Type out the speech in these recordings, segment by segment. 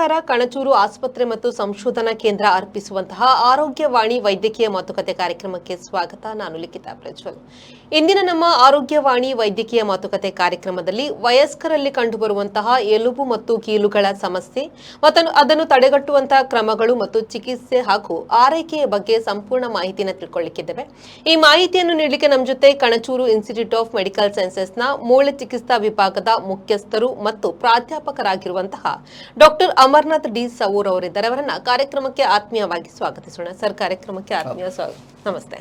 ನಮಸ್ಕಾರ. ಕಣಚೂರು ಆಸ್ಪತ್ರೆ ಮತ್ತು ಸಂಶೋಧನಾ ಕೇಂದ್ರ ಅರ್ಪಿಸುವಂತಹ ಆರೋಗ್ಯವಾಣಿ ವೈದ್ಯಕೀಯ ಮಾತುಕತೆ ಕಾರ್ಯಕ್ರಮಕ್ಕೆ ಸ್ವಾಗತ. ನಾನು ಲಿಖಿತಾ ಪ್ರಜ್ವಲ್. ಇಂದಿನ ನಮ್ಮ ಆರೋಗ್ಯವಾಣಿ ವೈದ್ಯಕೀಯ ಮಾತುಕತೆ ಕಾರ್ಯಕ್ರಮದಲ್ಲಿ ವಯಸ್ಕರಲ್ಲಿ ಕಂಡುಬರುವಂತಹ ಎಲುಬು ಮತ್ತು ಕೀಲುಗಳ ಸಮಸ್ಯೆ ಮತ್ತು ಅದನ್ನು ತಡೆಗಟ್ಟುವಂತಹ ಕ್ರಮಗಳು ಮತ್ತು ಚಿಕಿತ್ಸೆ ಹಾಗೂ ಆರೈಕೆಯ ಬಗ್ಗೆ ಸಂಪೂರ್ಣ ಮಾಹಿತಿಯನ್ನು ತಿಳ್ಕೊಳ್ಳಿಕ್ಕಿದ್ದೇವೆ. ಈ ಮಾಹಿತಿಯನ್ನು ನೀಡಲಿಕ್ಕೆ ನಮ್ಮ ಜೊತೆ ಕಣಚೂರು ಇನ್ಸ್ಟಿಟ್ಯೂಟ್ ಆಫ್ ಮೆಡಿಕಲ್ ಸೈನ್ಸಸ್ನ ಮೂಳೆ ಚಿಕಿತ್ಸಾ ವಿಭಾಗದ ಮುಖ್ಯಸ್ಥರು ಮತ್ತು ಪ್ರಾಧ್ಯಾಪಕರಾಗಿರುವಂತಹ ಡಾಕ್ಟರ್ ಅಮರ್ನಾಥ್ ಡಿ ಸವೂರ್ ಅವರಿದ್ದಾರೆ. ಅವರನ್ನ ಕಾರ್ಯಕ್ರಮಕ್ಕೆ ಆತ್ಮೀಯವಾಗಿ ಸ್ವಾಗತಿಸೋಣ. ಸರ್ ಕಾರ್ಯಕ್ರಮಕ್ಕೆ ಆತ್ಮೀಯ ಸ್ವಾಗತ ನಮಸ್ತೆ.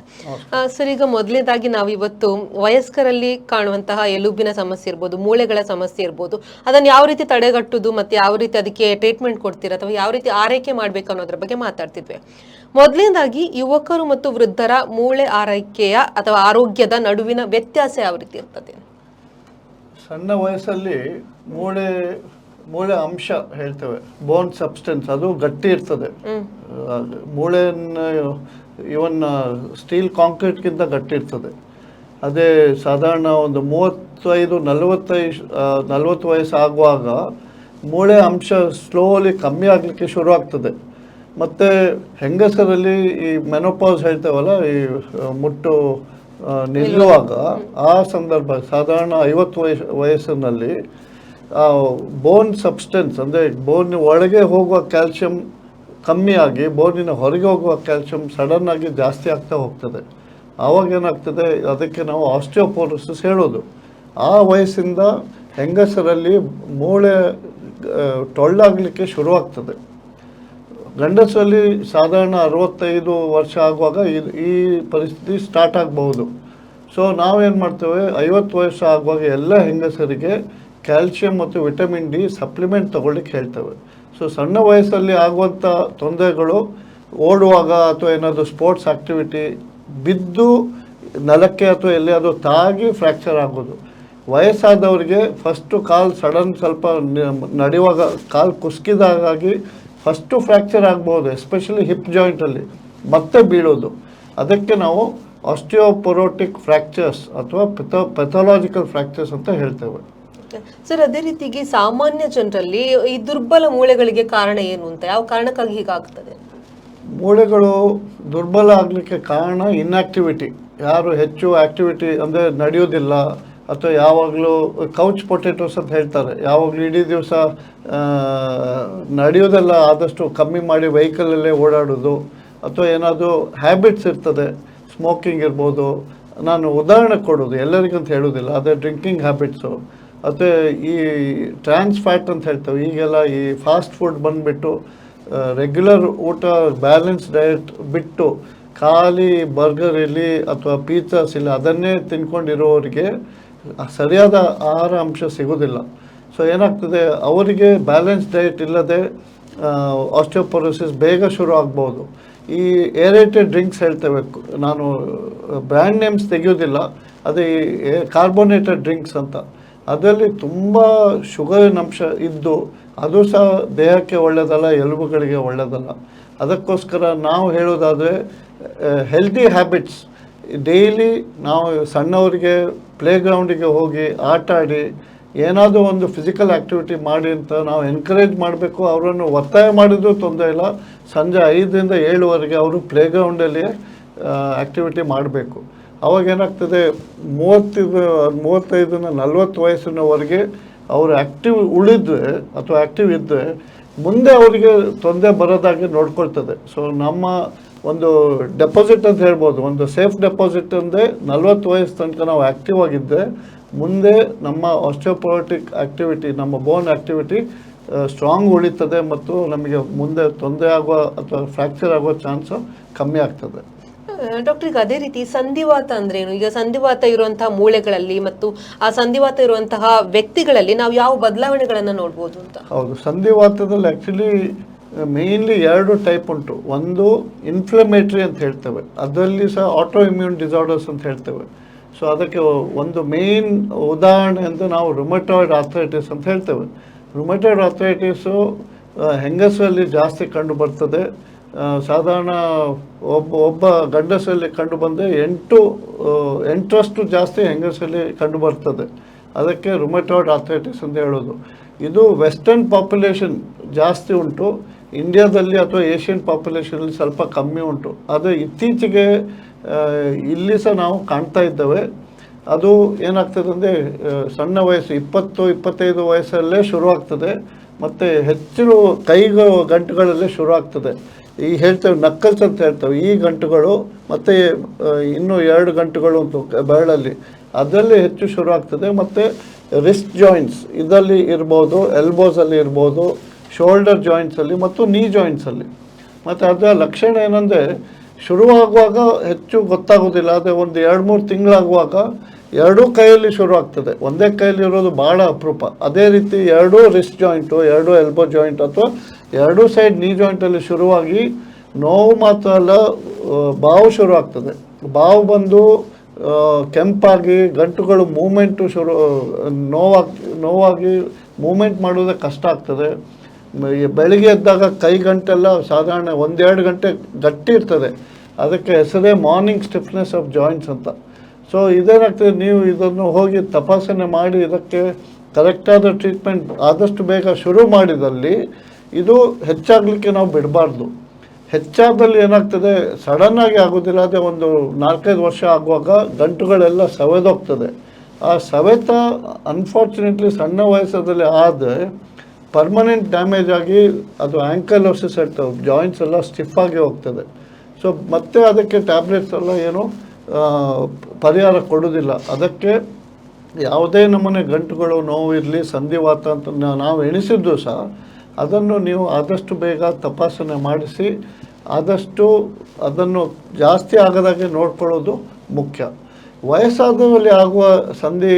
ಸರ್ ಈಗ ಮೊದಲನೇದಾಗಿ ನಾವು ಇವತ್ತು ವಯಸ್ಕರಲ್ಲಿ ಕಾಣುವಂತಹ ಎಲುಬಿನ ಸಮಸ್ಯೆ ಇರ್ಬೋದು ಮೂಳೆಗಳ ಸಮಸ್ಯೆ ಇರ್ಬೋದು ಅದನ್ನ ಯಾವ ರೀತಿ ತಡೆಗಟ್ಟುದು ಮತ್ತೆ ಯಾವ ರೀತಿ ಅದಕ್ಕೆ ಟ್ರೀಟ್ಮೆಂಟ್ ಕೊಡ್ತೀರಾ ಅಥವಾ ಯಾವ ರೀತಿ ಆರೈಕೆ ಮಾಡ್ಬೇಕು ಅನ್ನೋದ್ರ ಬಗ್ಗೆ ಮಾತಾಡ್ತಿದ್ವಿ. ಮೊದಲನೇದಾಗಿ ಯುವಕರು ಮತ್ತು ವೃದ್ಧರ ಮೂಳೆ ಆರೈಕೆಯ ಅಥವಾ ಆರೋಗ್ಯದ ನಡುವಿನ ವ್ಯತ್ಯಾಸ ಯಾವ ರೀತಿ ಇರ್ತದೆ? ಸಣ್ಣ ವಯಸ್ಸಲ್ಲಿ ಮೂಳೆ ಮೂಳೆ ಅಂಶ ಹೇಳ್ತೇವೆ ಬೋನ್ ಸಬ್ಸ್ಟೆನ್ಸ್ ಅದು ಗಟ್ಟಿ ಇರ್ತದೆ. ಮೂಳೆಯನ್ನು ಇವನ್ ಸ್ಟೀಲ್ ಕಾಂಕ್ರೀಟ್ಗಿಂತ ಗಟ್ಟಿ ಇರ್ತದೆ. ಅದೇ ಸಾಧಾರಣ ಒಂದು ಮೂವತ್ತೈದು ನಲವತ್ತೈದು ನಲವತ್ತು ವಯಸ್ಸು ಆಗುವಾಗ ಮೂಳೆ ಅಂಶ ಸ್ಲೋಲಿ ಕಮ್ಮಿ ಆಗಲಿಕ್ಕೆ ಶುರು ಆಗ್ತದೆ. ಮತ್ತು ಹೆಂಗಸರಲ್ಲಿ ಈ ಮೆನೋಪಾಸ್ ಹೇಳ್ತೇವಲ್ಲ ಈ ಮುಟ್ಟು ನಿಲ್ಲುವಾಗ ಆ ಸಂದರ್ಭ ಸಾಧಾರಣ ಐವತ್ತು ವಯಸ್ಸು ವಯಸ್ಸಿನಲ್ಲಿ ಬೋನ್ ಸಬ್ಸ್ಟೆನ್ಸ್ ಅಂದರೆ ಬೋನ್ ಒಳಗೆ ಹೋಗುವ ಕ್ಯಾಲ್ಶಿಯಂ ಕಮ್ಮಿಯಾಗಿ ಬೋನಿನ ಹೊರಗೆ ಹೋಗುವ ಕ್ಯಾಲ್ಶಿಯಂ ಸಡನ್ನಾಗಿ ಜಾಸ್ತಿ ಆಗ್ತಾ ಹೋಗ್ತದೆ. ಆವಾಗ ಏನಾಗ್ತದೆ, ಅದಕ್ಕೆ ನಾವು ಆಸ್ಟಿಯೋಪೋರೋಸಿಸ್ ಹೇಳೋದು. ಆ ವಯಸ್ಸಿಂದ ಹೆಂಗಸರಲ್ಲಿ ಮೂಳೆ ಟೊಳ್ಳಾಗಲಿಕ್ಕೆ ಶುರುವಾಗ್ತದೆ. ಗಂಡಸರಲ್ಲಿ ಸಾಧಾರಣ ಅರವತ್ತೈದು ವರ್ಷ ಆಗುವಾಗ ಈ ಪರಿಸ್ಥಿತಿ ಸ್ಟಾರ್ಟ್ ಆಗಬಹುದು. ಸೊ ನಾವೇನು ಮಾಡ್ತೇವೆ, ಐವತ್ತು ವಯಸ್ಸು ಆಗುವಾಗ ಎಲ್ಲ ಹೆಂಗಸರಿಗೆ ಕ್ಯಾಲ್ಶಿಯಂ ಮತ್ತು ವಿಟಮಿನ್ ಡಿ ಸಪ್ಲಿಮೆಂಟ್ ತೊಗೊಳ್ಳಿಕ್ಕೆ ಹೇಳ್ತವೆ. ಸೊ ಸಣ್ಣ ವಯಸ್ಸಲ್ಲಿ ಆಗುವಂಥ ತೊಂದರೆಗಳು ಓಡುವಾಗ ಅಥವಾ ಏನಾದರೂ ಸ್ಪೋರ್ಟ್ಸ್ ಆ್ಯಕ್ಟಿವಿಟಿ ಬಿದ್ದು ನೆಲಕ್ಕೆ ಅಥವಾ ಎಲ್ಲಿಯಾದರೂ ತಾಗಿ ಫ್ರ್ಯಾಕ್ಚರ್ ಆಗೋದು. ವಯಸ್ಸಾದವರಿಗೆ ಫಸ್ಟು ಕಾಲು ಸಡನ್ ಸ್ವಲ್ಪ ನಡೆಯುವಾಗ ಕಾಲು ಕುಸ್ಕಿದಾಗಾಗಿ ಫಸ್ಟು ಫ್ರ್ಯಾಕ್ಚರ್ ಆಗ್ಬೋದು, ಎಸ್ಪೆಷಲಿ ಹಿಪ್ ಜಾಯಿಂಟಲ್ಲಿ. ಮತ್ತೆ ಬೀಳೋದು. ಅದಕ್ಕೆ ನಾವು ಆಸ್ಟಿಯೋಪೊರೋಟಿಕ್ ಫ್ರ್ಯಾಕ್ಚರ್ಸ್ ಅಥವಾ ಪೆಥೋ, ಪೆಥಾಲಜಿಕಲ್ ಫ್ರ್ಯಾಕ್ಚರ್ಸ್ ಅಂತ ಹೇಳ್ತೇವೆ. ಸರ್, ಅದೇ ರೀತಿಗೆ ಸಾಮಾನ್ಯ ಜನರಲ್ಲಿ ಈ ದುರ್ಬಲ ಮೂಳೆಗಳಿಗೆ ಕಾರಣ ಏನು ಅಂತ, ಯಾವ ಕಾರಣಕ್ಕಾಗಿ ಹೀಗಾಗ್ತದೆ? ಮೂಳೆಗಳು ದುರ್ಬಲ ಆಗಲಿಕ್ಕೆ ಕಾರಣ ಇನ್ಆಕ್ಟಿವಿಟಿ ಯಾರು ಹೆಚ್ಚು ಆಕ್ಟಿವಿಟಿ ಅಂದರೆ ನಡೆಯೋದಿಲ್ಲ ಅಥವಾ ಯಾವಾಗಲೂ ಕೌಚ್ ಪೊಟೇಟೋಸ್ ಅಂತ ಹೇಳ್ತಾರೆ. ಯಾವಾಗಲೂ ಇಡೀ ದಿವಸ ನಡೆಯೋದೆಲ್ಲ ಆದಷ್ಟು ಕಮ್ಮಿ ಮಾಡಿ ವೆಹಿಕಲಲ್ಲೇ ಓಡಾಡೋದು ಅಥವಾ ಏನಾದರೂ ಹ್ಯಾಬಿಟ್ಸ್ ಇರ್ತದೆ ಸ್ಮೋಕಿಂಗ್ ಇರ್ಬೋದು. ನಾನು ಉದಾಹರಣೆ ಕೊಡೋದು ಎಲ್ಲರಿಗಂತ ಹೇಳೋದಿಲ್ಲ ಅದೇ ಡ್ರಿಂಕಿಂಗ್ ಹ್ಯಾಬಿಟ್ಸು ಮತ್ತು ಈ ಟ್ರಾನ್ಸ್ ಫ್ಯಾಟ್ ಅಂತ ಹೇಳ್ತೇವೆ, ಈಗೆಲ್ಲ ಈ ಫಾಸ್ಟ್ ಫುಡ್ ಬಂದುಬಿಟ್ಟು ರೆಗ್ಯುಲರ್ ಊಟ ಬ್ಯಾಲೆನ್ಸ್ ಡಯಟ್ ಬಿಟ್ಟು ಖಾಲಿ ಬರ್ಗರ್ ಇರಲಿ ಅಥವಾ ಪಿಜ್ಜಾಸ್ ಇಲ್ಲ ಅದನ್ನೇ ತಿನ್ಕೊಂಡಿರೋರಿಗೆ ಸರಿಯಾದ ಆಹಾರ ಅಂಶ ಸಿಗೋದಿಲ್ಲ. ಸೊ ಏನಾಗ್ತದೆ, ಅವರಿಗೆ ಬ್ಯಾಲೆನ್ಸ್ ಡಯಟ್ ಇಲ್ಲದೆ ಆಸ್ಟಿಯೋಪೊರೋಸಿಸ್ ಬೇಗ ಶುರು ಆಗ್ಬೋದು. ಈ ಏರೇಟೆಡ್ ಡ್ರಿಂಕ್ಸ್ ಹೇಳ್ತೇವೆ, ನಾನು ಬ್ರ್ಯಾಂಡ್ ನೇಮ್ಸ್ ತೆಗೆಯೋದಿಲ್ಲ, ಅದೇ ಕಾರ್ಬೋನೇಟೆಡ್ ಡ್ರಿಂಕ್ಸ್ ಅಂತ. ಅದರಲ್ಲಿ ತುಂಬ ಶುಗರಿನ ಅಂಶ ಇದ್ದು ಅದು ಸಹ ದೇಹಕ್ಕೆ ಒಳ್ಳೆಯದಲ್ಲ ಎಲುಬುಗಳಿಗೆ ಒಳ್ಳೆಯದಲ್ಲ ಅದಕ್ಕೋಸ್ಕರ ನಾವು ಹೇಳೋದಾದರೆ ಹೆಲ್ದಿ ಹ್ಯಾಬಿಟ್ಸ್ ಡೈಲಿ ನಾವು ಸಣ್ಣವರಿಗೆ ಪ್ಲೇಗ್ರೌಂಡಿಗೆ ಹೋಗಿ ಆಟ ಆಡಿ, ಏನಾದರೂ ಒಂದು ಫಿಸಿಕಲ್ ಆ್ಯಕ್ಟಿವಿಟಿ ಮಾಡಿ ಅಂತ ನಾವು ಎನ್ಕರೇಜ್ ಮಾಡಬೇಕು. ಅವರನ್ನು ಒತ್ತಾಯ ಮಾಡಿದ್ರು ತೊಂದರೆ ಇಲ್ಲ. ಸಂಜೆ ಐದರಿಂದ ಏಳುವರೆಗೆ ಅವರು ಪ್ಲೇಗ್ರೌಂಡಲ್ಲಿ ಆ್ಯಕ್ಟಿವಿಟಿ ಮಾಡಬೇಕು. ಅವಾಗ ಏನಾಗ್ತದೆ, ಮೂವತ್ತೈದು, ಮೂವತ್ತೈದರಿಂದ ನಲ್ವತ್ತು ವಯಸ್ಸಿನವರೆಗೆ ಅವರು ಆ್ಯಕ್ಟಿವ್ ಉಳಿದ್ರೆ ಅಥವಾ ಆ್ಯಕ್ಟಿವ್ ಇದ್ದರೆ ಮುಂದೆ ಅವರಿಗೆ ತೊಂದರೆ ಬರೋದಾಗಿ ನೋಡ್ಕೊಳ್ತದೆ. ಸೊ ನಮ್ಮ ಒಂದು ಡೆಪಾಸಿಟ್ ಅಂತ ಹೇಳ್ಬೋದು, ಒಂದು ಸೇಫ್ ಡೆಪಾಸಿಟ್ ಅಂದರೆ ನಲ್ವತ್ತು ವಯಸ್ಸು ತನಕ ನಾವು ಆ್ಯಕ್ಟಿವ್ ಆಗಿದ್ದರೆ ಮುಂದೆ ನಮ್ಮ ಆಸ್ಟಿಯೋಪೊರೋಟಿಕ್ ಆ್ಯಕ್ಟಿವಿಟಿ ನಮ್ಮ ಬೋನ್ ಆ್ಯಕ್ಟಿವಿಟಿ ಸ್ಟ್ರಾಂಗ್ ಉಳಿತದೆ ಮತ್ತು ನಮಗೆ ಮುಂದೆ ತೊಂದರೆ ಆಗುವ ಅಥವಾ ಫ್ರ್ಯಾಕ್ಚರ್ ಆಗುವ ಚಾನ್ಸು ಕಮ್ಮಿ ಆಗ್ತದೆ. ಡಾಕ್ಟರ್ ಅದೇ ರೀತಿ ಸಂಧಿವಾತ ಅಂದ್ರೇನು ಈಗ ಸಂಧಿವಾತ ಇರುವಂತಹ ಮೂಳೆಗಳಲ್ಲಿ ಮತ್ತು ಆ ಸಂಧಿವಾತ ಇರುವಂತಹ ವ್ಯಕ್ತಿಗಳಲ್ಲಿ ನಾವು ಯಾವ ಬದಲಾವಣೆಗಳನ್ನು ನೋಡ್ಬೋದು ಅಂತ? ಹೌದು, ಸಂಧಿವಾತದಲ್ಲಿ ಆ್ಯಕ್ಚುಲಿ ಮೇಯ್ನ್ಲಿ ಎರಡು ಟೈಪ್ ಉಂಟು. ಒಂದು ಇನ್ಫ್ಲಮೇಟ್ರಿ ಅಂತ ಹೇಳ್ತೇವೆ. ಅದರಲ್ಲಿ ಸಹ ಆಟೋ ಇಮ್ಯೂನ್ ಡಿಸಾರ್ಡರ್ಸ್ ಅಂತ ಹೇಳ್ತೇವೆ. ಸೊ ಅದಕ್ಕೆ ಒಂದು ಮೇನ್ ಉದಾಹರಣೆ ಅಂತ ನಾವು ರುಮಟಾಯ್ಡ್ ಆರ್ಥರೈಟಿಸ್ ಅಂತ ಹೇಳ್ತೇವೆ. ರುಮಟಾಯ್ಡ್ ಆಥರೈಟಿಸು ಹೆಂಗಸಲ್ಲಿ ಜಾಸ್ತಿ ಕಂಡು ಬರ್ತದೆ. ಸಾಧಾರಣ ಒಬ್ಬ ಒಬ್ಬ ಗಂಡಸರಲ್ಲಿ ಕಂಡು ಬಂದರೆ ಎಂಟು ಎಂಟರಷ್ಟು ಜಾಸ್ತಿ ಹೆಂಗಸರಲ್ಲಿ ಕಂಡು ಬರ್ತದೆ. ಅದಕ್ಕೆ ರುಮೆಟಾಯ್ಡ್ ಆರ್ಥರೈಟಿಸ್ ಅಂತ ಹೇಳೋದು. ಇದು ವೆಸ್ಟರ್ನ್ ಪಾಪ್ಯುಲೇಷನ್ ಜಾಸ್ತಿ ಉಂಟು. ಇಂಡಿಯಾದಲ್ಲಿ ಅಥವಾ ಏಷ್ಯನ್ ಪಾಪ್ಯುಲೇಷನಲ್ಲಿ ಸ್ವಲ್ಪ ಕಮ್ಮಿ ಉಂಟು. ಅದು ಇತ್ತೀಚೆಗೆ ಇಲ್ಲಿ ಸಹ ನಾವು ಕಾಣ್ತಾ ಇದ್ದೇವೆ. ಅದು ಏನಾಗ್ತದೆ ಅಂದರೆ ಸಣ್ಣ ವಯಸ್ಸು, ಇಪ್ಪತ್ತು, ಇಪ್ಪತ್ತೈದು ವಯಸ್ಸಲ್ಲೇ ಶುರುವಾಗ್ತದೆ. ಮತ್ತು ಹೆಚ್ಚಿನ ಕೈಗ ಗಂಟುಗಳಲ್ಲೇ ಶುರು ಆಗ್ತದೆ ಈ ಹೇಳ್ತೇವೆ, ನಕ್ಕಲ್ಸ್ ಅಂತ ಹೇಳ್ತೇವೆ. ಈ ಗಂಟುಗಳು ಮತ್ತು ಇನ್ನೂ ಎರಡು ಗಂಟುಗಳು ಕ- ಬೆರಳಲ್ಲಿ. ಅದರಲ್ಲಿ ಹೆಚ್ಚು ಶುರು ಆಗ್ತದೆ. ಮತ್ತು ರಿಸ್ಟ್ ಜಾಯಿಂಟ್ಸ್ ಇದರಲ್ಲಿ ಇರ್ಬೋದು ಎಲ್ಬೋಸಲ್ಲಿ ಇರ್ಬೋದು ಶೋಲ್ಡರ್ ಜಾಯಿಂಟ್ಸಲ್ಲಿ ಮತ್ತು ನೀ ಜಾಯಿಂಟ್ಸಲ್ಲಿ ಮತ್ತು ಅದರ ಲಕ್ಷಣ ಏನಂದರೆ ಶುರುವಾಗುವಾಗ ಹೆಚ್ಚು ಗೊತ್ತಾಗೋದಿಲ್ಲ. ಆದರೆ ಒಂದು ಎರಡು, ಮೂರು ತಿಂಗಳಾಗುವಾಗ ಎರಡೂ ಕೈಯಲ್ಲಿ ಶುರು ಆಗ್ತದೆ. ಒಂದೇ ಕೈಯಲ್ಲಿ ಇರೋದು ಭಾಳ ಅಪರೂಪ. ಅದೇ ರೀತಿ ಎರಡೂ ರಿಸ್ಟ್ ಜಾಯಿಂಟು ಎರಡೂ ಎಲ್ಬೋ ಜಾಯಿಂಟ್ ಅಥವಾ ಎರಡೂ ಸೈಡ್ ನೀ ಜಾಯಿಂಟಲ್ಲಿ ಶುರುವಾಗಿ ನೋವು ಮಾತ್ರ ಅಲ್ಲ ಬಾವು ಶುರು ಆಗ್ತದೆ. ಬಾವು ಬಂದು ಕೆಂಪಾಗಿ, ಗಂಟುಗಳು ಮೂಮೆಂಟು ಶುರು, ನೋವಾಗಿ ನೋವಾಗಿ ಮೂಮೆಂಟ್ ಮಾಡುವುದೇ ಕಷ್ಟ ಆಗ್ತದೆ. ಬೆಳಿಗ್ಗೆ ಎದ್ದಾಗ ಕೈ ಗಂಟೆಲ್ಲ ಸಾಧಾರಣ ಒಂದೆರಡು ಗಂಟೆ ಗಟ್ಟಿ ಇರ್ತದೆ. ಅದಕ್ಕೆ ಹೆಸರೇ ಮಾರ್ನಿಂಗ್ ಸ್ಟಿಫ್ನೆಸ್ ಆಫ್ ಜಾಯಿಂಟ್ಸ್ ಅಂತ. ಸೊ ಇದೇನಾಗ್ತದೆ, ನೀವು ಇದನ್ನು ಹೋಗಿ ತಪಾಸಣೆ ಮಾಡಿ ಇದಕ್ಕೆ ಕರೆಕ್ಟಾದ ಟ್ರೀಟ್ಮೆಂಟ್ ಆದಷ್ಟು ಬೇಗ ಶುರು ಮಾಡಿದಲ್ಲಿ ಇದು ಹೆಚ್ಚಾಗಲಿಕ್ಕೆ ನಾವು ಬಿಡಬಾರ್ದು. ಹೆಚ್ಚಾದಲ್ಲಿ ಏನಾಗ್ತದೆ, ಸಡನ್ನಾಗಿ ಆಗೋದಿಲ್ಲ, ಅದೇ ಒಂದು ನಾಲ್ಕೈದು ವರ್ಷ ಆಗುವಾಗ ಗಂಟುಗಳೆಲ್ಲ ಸವೆದೋಗ್ತದೆ. ಆ ಸವೆತ ಅನ್ಫಾರ್ಚುನೇಟ್ಲಿ ಸಣ್ಣ ವಯಸ್ಸದಲ್ಲಿ ಆದರೆ ಪರ್ಮನೆಂಟ್ ಡ್ಯಾಮೇಜ್ ಆಗಿ ಅದು ಆ್ಯಂಕಲೋಸಿಸ್ ಹೇಳ್ತವೆ ಜಾಯಿಂಟ್ಸ್ ಎಲ್ಲ ಸ್ಟಿಫ್ ಆಗಿ ಹೋಗ್ತದೆ. ಸೊ ಮತ್ತೆ ಅದಕ್ಕೆ ಟ್ಯಾಬ್ಲೆಟ್ಸ್ ಎಲ್ಲ ಏನು ಪರಿಹಾರ ಕೊಡೋದಿಲ್ಲ. ಅದಕ್ಕೆ ಯಾವುದೇ ನಮ್ಮನೆ ಗಂಟುಗಳು ನೋವು ಇರಲಿ ಸಂಧಿವಾತ ಅಂತ ನಾವು ಎಣಿಸಿದ್ದು ಸಹ ಅದನ್ನು ನೀವು ಆದಷ್ಟು ಬೇಗ ತಪಾಸಣೆ ಮಾಡಿಸಿ, ಆದಷ್ಟು ಅದನ್ನು ಜಾಸ್ತಿ ಆಗದಾಗೆ ನೋಡ್ಕೊಳ್ಳೋದು ಮುಖ್ಯ. ವಯಸ್ಸಾದವರಲ್ಲಿ ಆಗುವ ಸಂಧಿ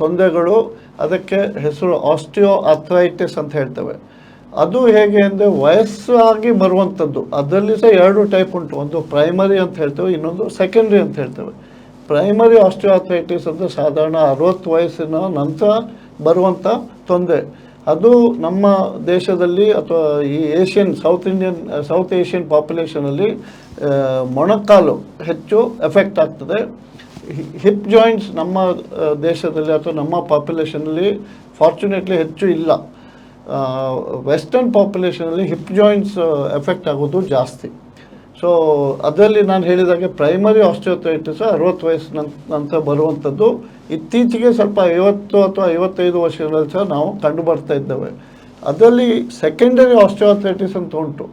ತೊಂದರೆಗಳು ಅದಕ್ಕೆ ಹೆಸರು ಆಸ್ಟಿಯೋ ಅಥ್ರೈಟಿಸ್ ಅಂತ ಹೇಳ್ತೇವೆ. ಅದು ಹೇಗೆ ಅಂದರೆ ವಯಸ್ಸಾಗಿ ಬರುವಂಥದ್ದು ಅದರಲ್ಲಿ ಸಹ ಎರಡು ಟೈಪ್ ಉಂಟು. ಒಂದು ಪ್ರೈಮರಿ ಅಂತ ಹೇಳ್ತೇವೆ, ಇನ್ನೊಂದು ಸೆಕೆಂಡ್ರಿ ಅಂತ ಹೇಳ್ತೇವೆ. ಪ್ರೈಮರಿ ಆಸ್ಟಿಯೋ ಅಥ್ರೈಟಿಸ್ ಅಂದರೆ ಸಾಧಾರಣ ಅರವತ್ತು ವಯಸ್ಸಿನ ನಂತರ ಬರುವಂಥ ತೊಂದರೆ. ಅದು ನಮ್ಮ ದೇಶದಲ್ಲಿ ಅಥವಾ ಈ Asian, South Indian, South Asian ಪಾಪ್ಯುಲೇಷನಲ್ಲಿ ಮೊಣಕಾಲು ಹೆಚ್ಚು ಎಫೆಕ್ಟ್ ಆಗ್ತದೆ. ಹಿಪ್ ಜಾಯಿಂಟ್ಸ್ ನಮ್ಮ ದೇಶದಲ್ಲಿ ಅಥವಾ ನಮ್ಮ ಪಾಪ್ಯುಲೇಷನಲ್ಲಿ ಫಾರ್ಚುನೇಟ್ಲಿ ಹೆಚ್ಚು ಇಲ್ಲ. ವೆಸ್ಟರ್ನ್ ಪಾಪ್ಯುಲೇಷನಲ್ಲಿ ಹಿಪ್ ಜಾಯಿಂಟ್ಸ್ ಎಫೆಕ್ಟ್ ಆಗೋದು ಜಾಸ್ತಿ. ಸೊ ಅದರಲ್ಲಿ ನಾನು ಹೇಳಿದಾಗೆ ಪ್ರೈಮರಿ ಆಸ್ಟಿಯೋಥೈಟಿಸ್ ಅರವತ್ತು ವಯಸ್ಸು ನಂ- ನಂತರ ಬರುವಂಥದ್ದು. ಇತ್ತೀಚೆಗೆ ಸ್ವಲ್ಪ ಐವತ್ತು ಅಥವಾ ಐವತ್ತೈದು ವರ್ಷಗಳಲ್ಲಿ ಸಹ ನಾವು ಕಂಡು ಬರ್ತಾ ಇದ್ದೇವೆ. ಅದರಲ್ಲಿ ಸೆಕೆಂಡರಿ ಆಸ್ಟಿಯೋಥೈಟಿಸ್ ಅಂತ ಉಂಟು.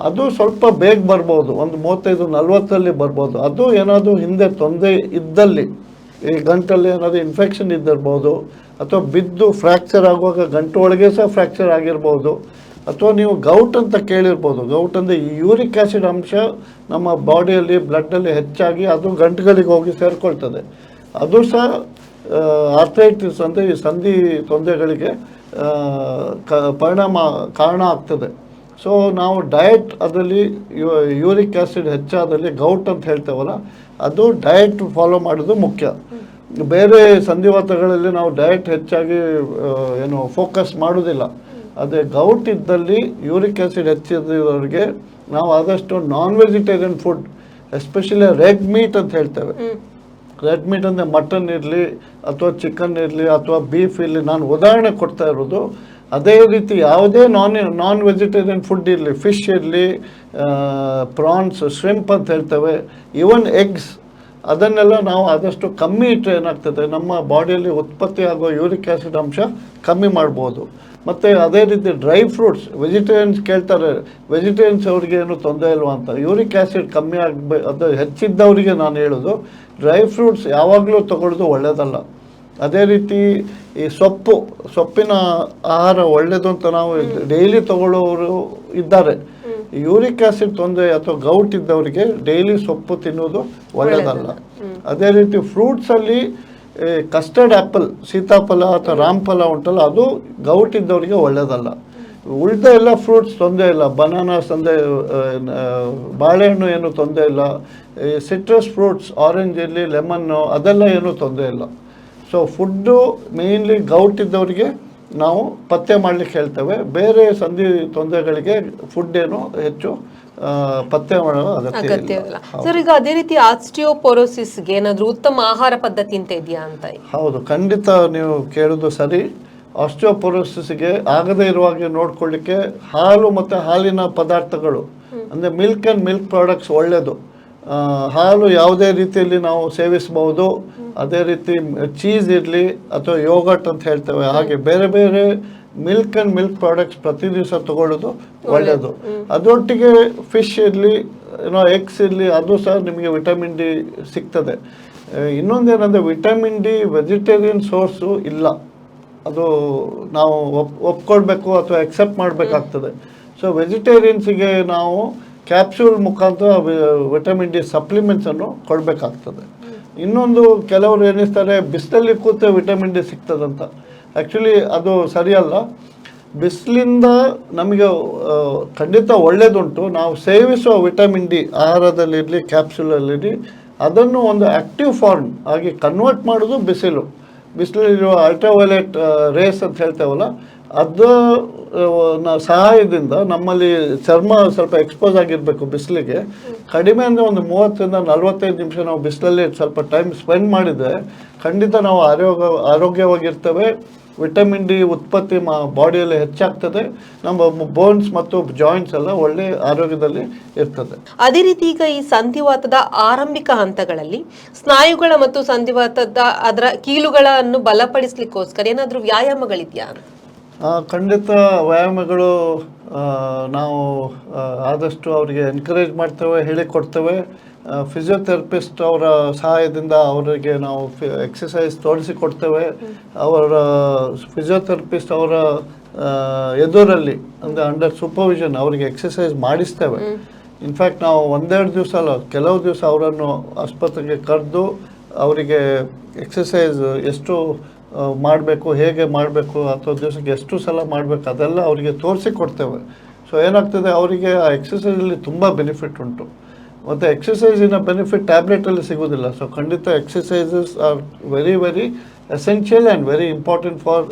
ಅದು ಸ್ವಲ್ಪ ಬೇಗ ಬರ್ಬೋದು. ಒಂದು ಮೂವತ್ತೈದು ನಲ್ವತ್ತರಲ್ಲಿ ಬರ್ಬೋದು. ಅದು ಏನಾದರೂ ಹಿಂದೆ ತೊಂದರೆ ಇದ್ದಲ್ಲಿ, ಈ ಗಂಟಲ್ಲಿ ಏನಾದರೂ ಇನ್ಫೆಕ್ಷನ್ ಇದ್ದಿರ್ಬೋದು, ಅಥವಾ ಬಿದ್ದು ಫ್ರ್ಯಾಕ್ಚರ್ ಆಗುವಾಗ ಗಂಟು ಒಳಗೆ ಸಹ ಫ್ರ್ಯಾಕ್ಚರ್ ಆಗಿರ್ಬೋದು ಅಥವಾ ನೀವು ಗೌಟ್ ಅಂತ ಕೇಳಿರ್ಬೋದು. ಗೌಟ್ ಅಂದರೆ ಯೂರಿಕ್ ಆ್ಯಸಿಡ್ ಅಂಶ ನಮ್ಮ ಬಾಡಿಯಲ್ಲಿ ಬ್ಲಡ್ಡಲ್ಲಿ ಹೆಚ್ಚಾಗಿ ಅದು ಗಂಟುಗಳಿಗೆ ಹೋಗಿ ಸೇರಿಕೊಳ್ತದೆ. ಅದು ಸಹ ಆರ್ಥೈಟಿಸ್ ಅಂದರೆ ಈ ಸಂಧಿ ತೊಂದರೆಗಳಿಗೆ ಕ, ಪರಿಣಾಮ, ಕಾರಣ ಆಗ್ತದೆ. ಸೊ ನಾವು ಡಯಟ್ ಅದರಲ್ಲಿ ಯೂರಿಕ್ ಆ್ಯಸಿಡ್ ಹೆಚ್ಚಾದಲ್ಲಿ ಗೌಟ್ ಅಂತ ಹೇಳ್ತೇವಲ್ಲ, ಅದು ಡಯಟ್ ಫಾಲೋ ಮಾಡೋದು ಮುಖ್ಯ. ಬೇರೆ ಸಂಧಿವಾತಗಳಲ್ಲಿ ನಾವು ಡಯಟ್ ಹೆಚ್ಚಾಗಿ ಏನು ಫೋಕಸ್ ಮಾಡೋದಿಲ್ಲ. ಅದೇ ಗೌಟ್ ಇದ್ದಲ್ಲಿ ಯೂರಿಕ್ ಆ್ಯಸಿಡ್ ಹೆಚ್ಚಿದವರಿಗೆ ನಾವು ಆದಷ್ಟು non vegetarian food especially red meat ಅಂತ ಹೇಳ್ತೇವೆ. ರೆಡ್ ಮೀಟ್ ಅಂದರೆ ಮಟನ್ ಇರಲಿ ಅಥವಾ ಚಿಕನ್ ಇರಲಿ ಅಥವಾ ಬೀಫ್ ಇರಲಿ ನಾನು ಉದಾಹರಣೆ ಕೊಡ್ತಾ ಇರೋದು. ಅದೇ ರೀತಿ ಯಾವುದೇ ನಾನ್ ನಾನ್ ವೆಜಿಟೇರಿಯನ್ ಫುಡ್ ಇರಲಿ ಫಿಶ್ ಇರಲಿ ಪ್ರಾನ್ಸ್ ಶ್ರಿಂಪ್ ಅಂತ ಹೇಳ್ತೇವೆ. ಈವನ್ ಎಗ್ಸ್ ಅದನ್ನೆಲ್ಲ ನಾವು ಆದಷ್ಟು ಕಮ್ಮಿ ಇಟ್ಟರೆ ಏನಾಗ್ತದೆ ನಮ್ಮ ಬಾಡಿಯಲ್ಲಿ ಉತ್ಪತ್ತಿ ಆಗುವ ಯೂರಿಕ್ ಆ್ಯಸಿಡ್ ಅಂಶ ಕಮ್ಮಿ ಮಾಡ್ಬೋದು. ಮತ್ತು ಅದೇ ರೀತಿ ಡ್ರೈ ಫ್ರೂಟ್ಸ್ ವೆಜಿಟೇರಿಯನ್ಸ್ ಕೇಳ್ತಾರೆ ವೆಜಿಟೇರಿಯನ್ಸ್ ಅವ್ರಿಗೆ ಏನು ತೊಂದರೆ ಇಲ್ವಾ ಅಂತ. ಯೂರಿಕ್ ಆ್ಯಸಿಡ್ ಕಮ್ಮಿ ಆಗಬೇ ಅದು ಹೆಚ್ಚಿದ್ದವರಿಗೆ ನಾನು ಹೇಳೋದು ಡ್ರೈ ಫ್ರೂಟ್ಸ್ ಯಾವಾಗಲೂ ತಗೊಳ್ಳೋದು ಒಳ್ಳೆಯದಲ್ಲ ಅದೇ ರೀತಿ ಈ ಸೊಪ್ಪು ಸೊಪ್ಪಿನ ಆಹಾರ ಒಳ್ಳೆಯದು ಅಂತ ನಾವು ಡೈಲಿ ತಗೊಳ್ಳೋರು ಇದ್ದಾರೆ. ಯೂರಿಕ್ ಆಸಿಡ್ ತೊಂದರೆ ಅಥವಾ ಗೌಟ್ ಇದ್ದವರಿಗೆ ಡೈಲಿ ಸೊಪ್ಪು ತಿನ್ನೋದು ಒಳ್ಳೆಯದಲ್ಲ ಅದೇ ರೀತಿ ಫ್ರೂಟ್ಸಲ್ಲಿ ಕಸ್ಟರ್ಡ್ ಆ್ಯಪಲ್ ಸೀತಾಫಲ ಅಥವಾ ರಾಮಫಲ ಉಂಟಲ್ಲ ಅದು ಗೌಟ್ ಇದ್ದವರಿಗೆ ಒಳ್ಳೆಯದಲ್ಲ ಉಳಿದ ಎಲ್ಲ ಫ್ರೂಟ್ಸ್ ತೊಂದರೆ ಇಲ್ಲ. ಬನಾನಾಸ್ ಅಂದರೆ ಬಾಳೆಹಣ್ಣು ಏನು ತೊಂದರೆ ಇಲ್ಲ. ಸಿಟ್ರಸ್ ಫ್ರೂಟ್ಸ್ ಆರೆಂಜ್ ಇರಲಿ ಲೆಮನ್ನು ಅದೆಲ್ಲ ಏನೂ ತೊಂದರೆ ಇಲ್ಲ. ಸೊ ಫುಡ್ಡು ಮೇಯ್ನ್ಲಿ ಗೌಟ್ ಇದ್ದವರಿಗೆ ನಾವು ಪತ್ತೆ ಮಾಡಲಿಕ್ಕೆ ಹೇಳ್ತೇವೆ. ಬೇರೆ ಸಂಧಿ ತೊಂದರೆಗಳಿಗೆ ಫುಡ್ ಏನು ಹೆಚ್ಚು ಪತ್ತೆ ಮಾಡಲು ಅಗತ್ಯ ಇಲ್ಲ. ಸರ್ ಈಗ ಅದೇ ರೀತಿ ಆಸ್ಟಿಯೋಪೊರೋಸಿಸ್ಗೆ ಏನಾದರೂ ಉತ್ತಮ ಆಹಾರ ಪದ್ಧತಿ ಅಂತ ಇದೆಯಾ ಅಂತ? ಹೌದು ಖಂಡಿತ ನೀವು ಕೇಳೋದು ಸರಿ. ಆಸ್ಟಿಯೋಪೊರೋಸಿಸ್ಗೆ ಆಗದೇ ಇರುವಾಗೆ ನೋಡ್ಕೊಳ್ಳಿಕ್ಕೆ ಹಾಲು ಮತ್ತು ಹಾಲಿನ ಪದಾರ್ಥಗಳು ಅಂದರೆ ಮಿಲ್ಕ್ ಆ್ಯಂಡ್ ಮಿಲ್ಕ್ ಪ್ರಾಡಕ್ಟ್ಸ್ ಒಳ್ಳೆಯದು ಹಾಲು ಯಾವುದೇ ರೀತಿಯಲ್ಲಿ ನಾವು ಸೇವಿಸಬಹುದು. ಅದೇ ರೀತಿ ಚೀಸ್ ಇರಲಿ ಅಥವಾ ಯೋಗಟ್ ಅಂತ ಹೇಳ್ತೇವೆ. ಹಾಗೆ ಬೇರೆ ಬೇರೆ ಮಿಲ್ಕ್ ಆ್ಯಂಡ್ ಮಿಲ್ಕ್ ಪ್ರಾಡಕ್ಟ್ಸ್ ಪ್ರತಿ ದಿವಸ ತಗೊಳ್ಳೋದು ಒಳ್ಳೆಯದು ಅದರೊಟ್ಟಿಗೆ ಫಿಶ್ ಇರಲಿ ಏನೋ ಎಗ್ಸ್ ಇರಲಿ ಅದು ಸಹ ನಿಮಗೆ ವಿಟಮಿನ್ ಡಿ ಸಿಗ್ತದೆ. ಇನ್ನೊಂದೇನಂದರೆ ವಿಟಮಿನ್ ಡಿ ವೆಜಿಟೇರಿಯನ್ ಸೋರ್ಸು ಇಲ್ಲ. ಅದು ನಾವು ಒಪ್ ಒಪ್ಕೊಳ್ಬೇಕು ಅಥವಾ ಎಕ್ಸೆಪ್ಟ್ ಮಾಡಬೇಕಾಗ್ತದೆ. ಸೊ ವೆಜಿಟೇರಿಯನ್ಸಿಗೆ ನಾವು ಕ್ಯಾಪ್ಸ್ಯೂಲ್ ಮುಖಾಂತರ ವಿಟಮಿನ್ ಡಿ ಸಪ್ಲಿಮೆಂಟ್ಸನ್ನು ಕೊಡಬೇಕಾಗ್ತದೆ. ಇನ್ನೊಂದು ಕೆಲವರು ಏನಿಸ್ತಾರೆ ಬಿಸಿಲಲ್ಲಿ ಕೂತ ವಿಟಮಿನ್ ಡಿ ಸಿಗ್ತದಂತ. ಆ್ಯಕ್ಚುಲಿ ಅದು ಸರಿಯಲ್ಲ. ಬಿಸಿಲಿಂದ ನಮಗೆ ಖಂಡಿತ ಒಳ್ಳೆಯದುಂಟು ನಾವು ಸೇವಿಸುವ ವಿಟಮಿನ್ ಡಿ ಆಹಾರದಲ್ಲಿರಲಿ ಕ್ಯಾಪ್ಸೂಲಲ್ಲಿರಲಿ ಅದನ್ನು ಒಂದು ಆ್ಯಕ್ಟಿವ್ ಫಾರ್ಮ್ ಆಗಿ ಕನ್ವರ್ಟ್ ಮಾಡೋದು ಬಿಸಿಲು. ಬಿಸಿಲಲ್ಲಿರುವ ಅಲ್ಟ್ರಾವೈಲೆಟ್ ರೇಸ್ ಅಂತ ಹೇಳ್ತೇವಲ್ಲ ಅದು ಸಹಾಯದಿಂದ ನಮ್ಮಲ್ಲಿ ಚರ್ಮ ಸ್ವಲ್ಪ ಎಕ್ಸ್ಪೋಸ್ ಆಗಿರಬೇಕು ಬಿಸಿಲಿಗೆ. ಕಡಿಮೆ ಅಂದರೆ ಒಂದು ಮೂವತ್ತರಿಂದ ನಲವತ್ತೈದು ನಿಮಿಷ ನಾವು ಬಿಸಿಲಲ್ಲಿ ಸ್ವಲ್ಪ ಟೈಮ್ ಸ್ಪೆಂಡ್ ಮಾಡಿದರೆ ಖಂಡಿತ ನಾವು ಆರೋಗ್ಯ, ಆರೋಗ್ಯವಾಗಿರ್ತೇವೆ. ವಿಟಮಿನ್ ಡಿ ಉತ್ಪತ್ತಿ ಮಾ ಬಾಡಿಯಲ್ಲಿ ಹೆಚ್ಚಾಗ್ತದೆ. ನಮ್ಮ ಬೋನ್ಸ್ ಮತ್ತು ಜಾಯಿಂಟ್ಸ್ ಎಲ್ಲ ಒಳ್ಳೆ ಆರೋಗ್ಯದಲ್ಲಿ ಇರ್ತದೆ. ಅದೇ ರೀತಿ ಈಗ ಈ ಸಂಧಿವಾತದ ಆರಂಭಿಕ ಹಂತಗಳಲ್ಲಿ ಸ್ನಾಯುಗಳ ಮತ್ತು ಸಂಧಿವಾತದ ಅದರ ಕೀಲುಗಳನ್ನು ಬಲಪಡಿಸ್ಲಿಕ್ಕೋಸ್ಕರ ಏನಾದರೂ ವ್ಯಾಯಾಮಗಳಿದೆಯಾ? ಖಂಡಿತ ವ್ಯಾಯಾಮಗಳು ನಾವು ಆದಷ್ಟು ಅವರಿಗೆ ಎನ್ಕರೇಜ್ ಮಾಡ್ತೇವೆ ಹೇಳಿಕೊಡ್ತೇವೆ. ಫಿಸಿಯೋಥೆರಪಿಸ್ಟ್ ಅವರ ಸಹಾಯದಿಂದ ಅವರಿಗೆ ನಾವು ಎಕ್ಸಸೈಸ್ ತೋರಿಸಿಕೊಡ್ತೇವೆ. ಅವರ ಫಿಸಿಯೋಥೆರಪಿಸ್ಟ್ ಅವರ ಎದುರಲ್ಲಿ ಅಂದರೆ ಅಂಡರ್ ಸೂಪರ್ವಿಷನ್ ಅವರಿಗೆ ಎಕ್ಸಸೈಸ್ ಮಾಡಿಸ್ತೇವೆ. ಇನ್ಫ್ಯಾಕ್ಟ್ ನಾವು ಒಂದೆರಡು ದಿವಸ ಅಲ್ಲ ಕೆಲವು ದಿವಸ ಅವರನ್ನು ಆಸ್ಪತ್ರೆಗೆ ಕರೆದು ಅವರಿಗೆ ಎಕ್ಸಸೈಸ್ ಎಷ್ಟು ಮಾಡಬೇಕು, ಹೇಗೆ ಮಾಡಬೇಕು ಅಥವಾ ದಿವಸಕ್ಕೆ ಎಷ್ಟು ಸಲ ಮಾಡಬೇಕು, ಅದೆಲ್ಲ ಅವರಿಗೆ ತೋರಿಸಿ ಕೊಡ್ತೇವೆ. ಸೊ ಏನಾಗ್ತದೆ, ಅವರಿಗೆ ಆ ಎಕ್ಸಸೈಸಲ್ಲಿ ತುಂಬ ಬೆನಿಫಿಟ್ ಉಂಟು. ಮತ್ತು ಎಕ್ಸಸೈಸಿನ ಬೆನಿಫಿಟ್ ಟ್ಯಾಬ್ಲೆಟಲ್ಲಿ ಸಿಗೋದಿಲ್ಲ. ಸೊ ಖಂಡಿತ exercises are very very essential and very important for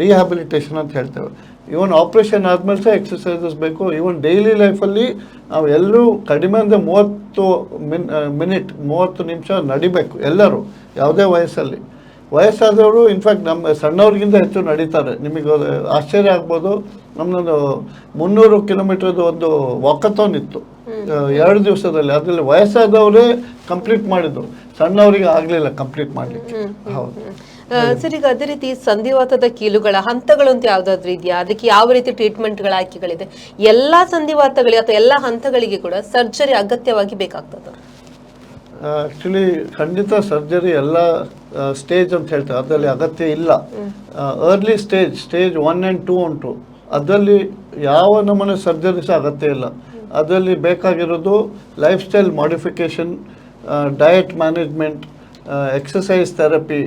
rehabilitation ಅಂತ ಹೇಳ್ತೇವೆ. ಈವನ್ ಆಪ್ರೇಷನ್ ಆದಮೇಲೆ ಸಹ ಎಕ್ಸಸೈಸಸ್ ಬೇಕು. ಈವನ್ ಡೈಲಿ ಲೈಫಲ್ಲಿ ನಾವು ಎಲ್ಲರೂ ಕಡಿಮೆ ಅಂದರೆ ಮೂವತ್ತು ಮಿನ್ ಮಿನಿಟ್ ಮೂವತ್ತು ನಿಮಿಷ ನಡಿಬೇಕು ಎಲ್ಲರೂ, ಯಾವುದೇ ವಯಸ್ಸಲ್ಲಿ. ವಯಸ್ಸಾದವರು ಇನ್ಫ್ಯಾಕ್ಟ್ ನಮ್ಮ ಸಣ್ಣವ್ರಿಗಿಂತ ಹೆಚ್ಚು ನಡೀತಾರೆ. ನಿಮಗೆ ಆಶ್ಚರ್ಯ ಆಗ್ಬೋದು. ನಮ್ಮದೊಂದು ಮುನ್ನೂರು ಕಿಲೋಮೀಟರ್ದು ಒಂದು ವಾಕತೋನ್ ಇತ್ತು. ಎರಡು ದಿವಸದಲ್ಲಿ. ಅದರಲ್ಲಿ ವಯಸ್ಸಾದವರೇ ಕಂಪ್ಲೀಟ್ ಮಾಡಿದ್ರು. ಸಣ್ಣವರಿಗೆ ಆಗಲಿಲ್ಲ ಕಂಪ್ಲೀಟ್ ಮಾಡಲಿಕ್ಕೆ. ಹೌದು. ಸರ್ ಈಗ ಅದೇ ರೀತಿ ಸಂಧಿವಾತದ ಕೀಲುಗಳ ಹಂತಗಳು ಅಂತ ಯಾವ್ದಾದ್ರು ಇದೆಯಾ? ಅದಕ್ಕೆ ಯಾವ ರೀತಿ ಟ್ರೀಟ್ಮೆಂಟ್ಗಳ ಆಯ್ಕೆಗಳಿದೆ? ಎಲ್ಲಾ ಸಂಧಿವಾತಗಳಿಗೆ ಅಥವಾ ಎಲ್ಲಾ ಹಂತಗಳಿಗೆ ಕೂಡ ಸರ್ಜರಿ ಅಗತ್ಯವಾಗಿ ಬೇಕಾಗ್ತದೆ. ಆ್ಯಕ್ಚುಲಿ ಖಂಡಿತ ಸರ್ಜರಿ ಎಲ್ಲ ಸ್ಟೇಜ್ ಅಂತ ಹೇಳ್ತಾರೆ. ಅದರಲ್ಲಿ ಅಗತ್ಯ ಇಲ್ಲ. Early stage stage one and two ಉಂಟು. ಅದರಲ್ಲಿ ಯಾವ ನಮೂನೆ ಸರ್ಜರಿ ಸಹ ಅಗತ್ಯ ಇಲ್ಲ. ಅದರಲ್ಲಿ ಬೇಕಾಗಿರೋದು lifestyle modification diet management exercise therapy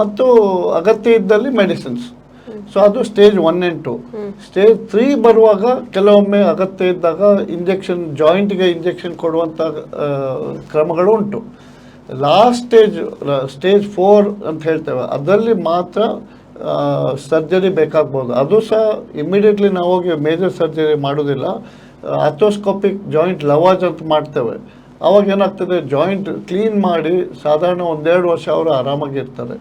ಮತ್ತು ಅಗತ್ಯ ಇದ್ದಲ್ಲಿ ಮೆಡಿಸಿನ್ಸ್ ಸೊ ಅದು stage one and two stage three ಬರುವಾಗ ಕೆಲವೊಮ್ಮೆ ಅಗತ್ಯ ಇದ್ದಾಗ ಇಂಜೆಕ್ಷನ್ ಜಾಯಿಂಟ್ಗೆ ಇಂಜೆಕ್ಷನ್ ಕೊಡುವಂಥ ಕ್ರಮಗಳು ಉಂಟು. ಲಾಸ್ಟ್ ಸ್ಟೇಜ್ ಸ್ಟೇಜ್ ಫೋರ್ ಅಂತ ಹೇಳ್ತೇವೆ. ಅದರಲ್ಲಿ ಮಾತ್ರ ಸರ್ಜರಿ ಬೇಕಾಗ್ಬೋದು. ಅದು ಸಹ ಇಮಿಡಿಯೇಟ್ಲಿ ನಾವು ಹೋಗಿ ಮೇಜರ್ ಸರ್ಜರಿ ಮಾಡೋದಿಲ್ಲ. ಅಥೋಸ್ಕೋಪಿಕ್ ಜಾಯಿಂಟ್ ಲವಾಜ್ ಅಂತ ಮಾಡ್ತೇವೆ. ಅವಾಗ ಏನಾಗ್ತದೆ ಜಾಯಿಂಟ್ ಕ್ಲೀನ್ ಮಾಡಿ ಸಾಧಾರಣ ಒಂದೆರಡು ವರ್ಷ ಅವರು ಆರಾಮಾಗಿರ್ತಾರೆ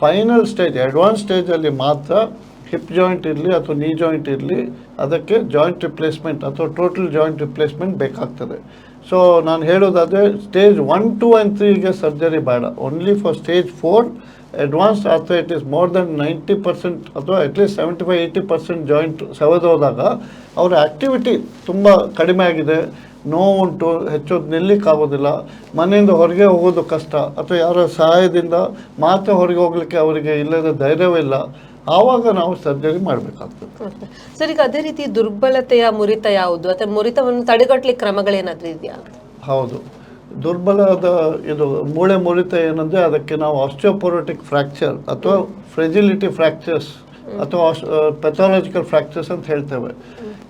ಫೈನಲ್ ಸ್ಟೇಜ್ ಅಡ್ವಾನ್ಸ್ ಸ್ಟೇಜಲ್ಲಿ ಮಾತ್ರ ಹಿಪ್ ಜಾಯಿಂಟ್ ಇರಲಿ ಅಥವಾ ನೀ ಜಾಯಿಂಟ್ ಇರಲಿ, ಅದಕ್ಕೆ ಜಾಯಿಂಟ್ ರಿಪ್ಲೇಸ್ಮೆಂಟ್ ಅಥವಾ ಟೋಟಲ್ ಜಾಯಿಂಟ್ ರಿಪ್ಲೇಸ್ಮೆಂಟ್ ಬೇಕಾಗ್ತದೆ. ಸೊ ನಾನು ಹೇಳೋದಾದರೆ ಸ್ಟೇಜ್ ಒನ್ ಟು ಆ್ಯಂಡ್ ತ್ರೀಗೆ ಸರ್ಜರಿ ಬೇಡ. Only for stage four advance arthritis more than ninety percent ಅಥವಾ at least seventy five eighty percent joint ಸವೆದೋದಾಗ ಅವರ ಆ್ಯಕ್ಟಿವಿಟಿ ತುಂಬ ಕಡಿಮೆ ಆಗಿದೆ. ನೋವುಂಟು ಹೆಚ್ಚೋದು ನಿಲ್ಲಿಕ್ಕಾಗೋದಿಲ್ಲ ಮನೆಯಿಂದ ಹೊರಗೆ ಹೋಗೋದು ಕಷ್ಟ. ಅಥವಾ ಯಾರ ಸಹಾಯದಿಂದ ಮಾತ್ರ ಹೊರಗೆ ಹೋಗ್ಲಿಕ್ಕೆ ಅವರಿಗೆ ಇಲ್ಲದ ಧೈರ್ಯವಿಲ್ಲ ಆವಾಗ ನಾವು ಸರ್ಜರಿ ಮಾಡಬೇಕಾಗ್ತದೆ. ಸರ್ ಈಗ ಅದೇ ರೀತಿ ದುರ್ಬಲತೆಯ ಮುರಿತ ಯಾವುದು? ಅಥವಾ ಮುರಿತವನ್ನು ತಡೆಗಟ್ಟಲಿಕ್ಕೆ ಕ್ರಮಗಳೇನಾದರೂ ಇದೆಯಾ? ಹೌದು. ದುರ್ಬಲದ ಇದು ಮೂಳೆ ಮುರಿತ ಏನಂದರೆ ಅದಕ್ಕೆ ನಾವು ಆಸ್ಟಿಯೋಪೊರೋಟಿಕ್ ಫ್ರ್ಯಾಕ್ಚರ್ ಅಥವಾ ಫ್ರೆಜಿಲಿಟಿ ಫ್ರ್ಯಾಕ್ಚರ್ಸ್ ಅಥವಾ ಪೆಥಾಲಜಿಕಲ್ ಫ್ರ್ಯಾಕ್ಚರ್ಸ್ ಅಂತ ಹೇಳ್ತೇವೆ.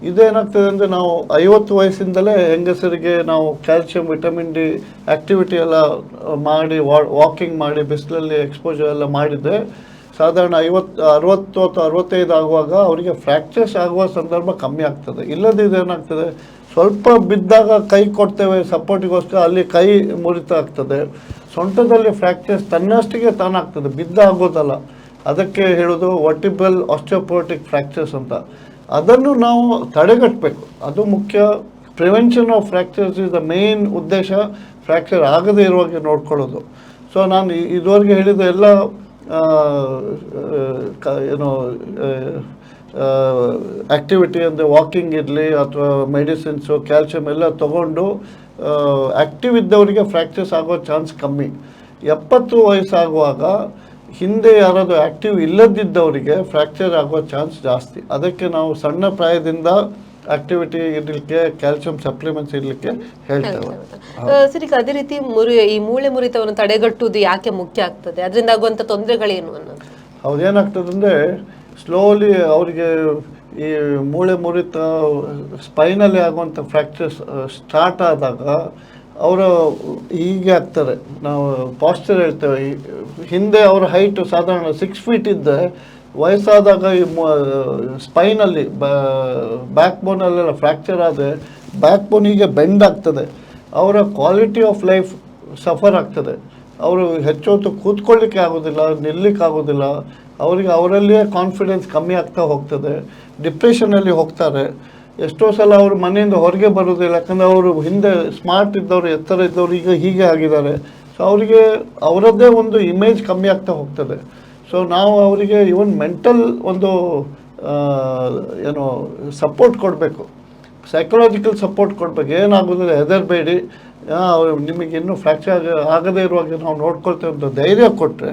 ಇದೇನಾಗ್ತದೆ ಅಂದರೆ ನಾವು ಐವತ್ತು ವಯಸ್ಸಿಂದಲೇ ಹೆಂಗಸರಿಗೆ ನಾವು ಕ್ಯಾಲ್ಸಿಯಂ, ವಿಟಮಿನ್ ಡಿ ಆ್ಯಕ್ಟಿವಿಟಿ ಎಲ್ಲ ಮಾಡಿ ವಾಕಿಂಗ್ ಮಾಡಿ, ಬಿಸಿಲಲ್ಲಿ ಎಕ್ಸ್ಪೋಜರ್ ಎಲ್ಲ ಮಾಡಿದರೆ ಸಾಧಾರಣ ಐವತ್ತು ಅರವತ್ತು ಅಥವಾ ಅರವತ್ತೈದು ಆಗುವಾಗ ಅವರಿಗೆ ಫ್ರ್ಯಾಕ್ಚರ್ಸ್ ಆಗುವ ಸಂದರ್ಭ ಕಮ್ಮಿ ಆಗ್ತದೆ. ಇಲ್ಲದಿದ್ದು ಏನಾಗ್ತದೆ ಸ್ವಲ್ಪ ಬಿದ್ದಾಗ ಕೈ ಕೊಡ್ತೇವೆ ಸಪೋರ್ಟಿಗೋಸ್ಕರ, ಅಲ್ಲಿ ಕೈ ಮುರಿತ ಆಗ್ತದೆ. ಸೊಂಟದಲ್ಲಿ ಫ್ರ್ಯಾಕ್ಚರ್ಸ್ ತನ್ನಷ್ಟಿಗೆ ತಾನಾಗ್ತದೆ ಬಿದ್ದ ಆಗೋದಲ್ಲ ಅದಕ್ಕೆ ಹೇಳೋದು ವರ್ಟಿಬಲ್ ಆಸ್ಟಿಯೋಪೋಟಿಕ್ ಫ್ರ್ಯಾಕ್ಚರ್ಸ್ ಅಂತ. ಅದನ್ನು ನಾವು ತಡೆಗಟ್ಟಬೇಕು. ಅದು ಮುಖ್ಯ. Prevention of fractures is the main ಉದ್ದೇಶ. ಫ್ರ್ಯಾಕ್ಚರ್ ಆಗದೇ ಇರುವಾಗೆ ನೋಡ್ಕೊಳ್ಳೋದು. ಸೊ ನಾನು ಇದುವರೆಗೆ ಹೇಳಿದ ಎಲ್ಲ ಏನು ಆ್ಯಕ್ಟಿವಿಟಿ ಅಂದರೆ ವಾಕಿಂಗ್ ಇರಲಿ ಅಥವಾ ಮೆಡಿಸಿನ್ಸು ಕ್ಯಾಲ್ಶಿಯಂ ಎಲ್ಲ ತಗೊಂಡು ಆ್ಯಕ್ಟಿವ್ ಇದ್ದವರಿಗೆ ಫ್ರ್ಯಾಕ್ಚರ್ಸ್ ಆಗೋ ಚಾನ್ಸ್ ಕಮ್ಮಿ. ಎಪ್ಪತ್ತು ವಯಸ್ಸಾಗುವಾಗ ಹಿಂದೆ ಯಾರಾದರೂ ಆ್ಯಕ್ಟಿವ್ ಇಲ್ಲದಿದ್ದವರಿಗೆ ಫ್ರ್ಯಾಕ್ಚರ್ ಆಗುವ ಚಾನ್ಸ್ ಜಾಸ್ತಿ. ಅದಕ್ಕೆ ನಾವು ಸಣ್ಣ ಪ್ರಾಯದಿಂದ ಆಕ್ಟಿವಿಟಿ ಇರಲಿಕ್ಕೆ ಕ್ಯಾಲ್ಸಿಯಂ ಸಪ್ಲಿಮೆಂಟ್ಸ್ ಇರಲಿಕ್ಕೆ ಹೇಳ್ತೇವೆ ಸರಿ ಅದೇ ರೀತಿ ಮುರಿ ಈ ಮೂಳೆ ಮುರಿತವನ್ನು ತಡೆಗಟ್ಟುವುದು ಯಾಕೆ ಮುಖ್ಯ ಆಗ್ತದೆ? ಅದರಿಂದ ಆಗುವಂಥ ತೊಂದರೆಗಳೇನು ಅನ್ನೋದು? ಅದೇನಾಗ್ತದೆ ಅಂದರೆ ಸ್ಲೋಲಿ ಅವರಿಗೆ ಈ ಮೂಳೆ ಮುರಿತ ಸ್ಪೈನಲ್ಲಿ ಆಗುವಂಥ ಫ್ರ್ಯಾಕ್ಚರ್ಸ್ ಸ್ಟಾರ್ಟ್ ಆದಾಗ ಅವರು ಹೀಗೆ ಆಗ್ತಾರೆ. ನಾವು ಪಾಸ್ಚರ್ ಹೇಳ್ತೇವೆ. ಹಿಂದೆ ಅವರ ಹೈಟ್ ಸಾಧಾರಣ ಸಿಕ್ಸ್ ಫೀಟ್ ಇದ್ದರೆ ವಯಸ್ಸಾದಾಗ ಈ ಸ್ಪೈನಲ್ಲಿ ಬ್ಯಾಕ್ ಬೋನಲ್ಲೆಲ್ಲ ಫ್ರ್ಯಾಕ್ಚರ್ ಆದರೆ ಬ್ಯಾಕ್ ಬೋನಿಗೆ ಬೆಂಡ್ ಆಗ್ತದೆ. ಅವರ ಕ್ವಾಲಿಟಿ ಆಫ್ ಲೈಫ್ ಸಫರ್ ಆಗ್ತದೆ. ಅವರು ಹೆಚ್ಚು ಹೊತ್ತು ಕೂತ್ಕೊಳ್ಳಿಕ್ಕೆ ಆಗೋದಿಲ್ಲ, ನಿಲ್ಲಕ್ಕೆ ಆಗೋದಿಲ್ಲ. ಅವರಿಗೆ ಅವರಲ್ಲಿಯೇ ಕಾನ್ಫಿಡೆನ್ಸ್ ಕಮ್ಮಿ ಆಗ್ತಾ ಹೋಗ್ತದೆ. ಡಿಪ್ರೆಷನಲ್ಲಿ ಹೋಗ್ತಾರೆ. ಎಷ್ಟೋ ಸಲ ಅವರು ಮನೆಯಿಂದ ಹೊರಗೆ ಬರೋದಿಲ್ಲ ಯಾಕಂದರೆ ಅವರು ಹಿಂದೆ ಸ್ಮಾರ್ಟ್ ಇದ್ದವರು ಎತ್ತರ ಇದ್ದವರು ಈಗ ಹೀಗೆ ಆಗಿದ್ದಾರೆ. ಸೊ ಅವರಿಗೆ ಅವರದ್ದೇ ಒಂದು ಇಮೇಜ್ ಕಮ್ಮಿ ಆಗ್ತಾ ಹೋಗ್ತದೆ. ಸೊ ನಾವು ಅವರಿಗೆ ಇವನ್ ಮೆಂಟಲ್ ಒಂದು ಏನು ಸಪೋರ್ಟ್ ಕೊಡಬೇಕು. ಸೈಕಲಾಜಿಕಲ್ ಸಪೋರ್ಟ್ ಕೊಡಬೇಕು. ಏನಾಗೋದಿಲ್ಲ ಹೆದರಬೇಡಿ. ನಿಮಗೆ ಇನ್ನೂ ಫ್ರ್ಯಾಕ್ಚರ್ ಆಗ ಆಗದೇ ಇರುವಾಗ ನಾವು ನೋಡ್ಕೊಳ್ತೇವೆ ಅಂತ ಧೈರ್ಯ ಕೊಟ್ಟರೆ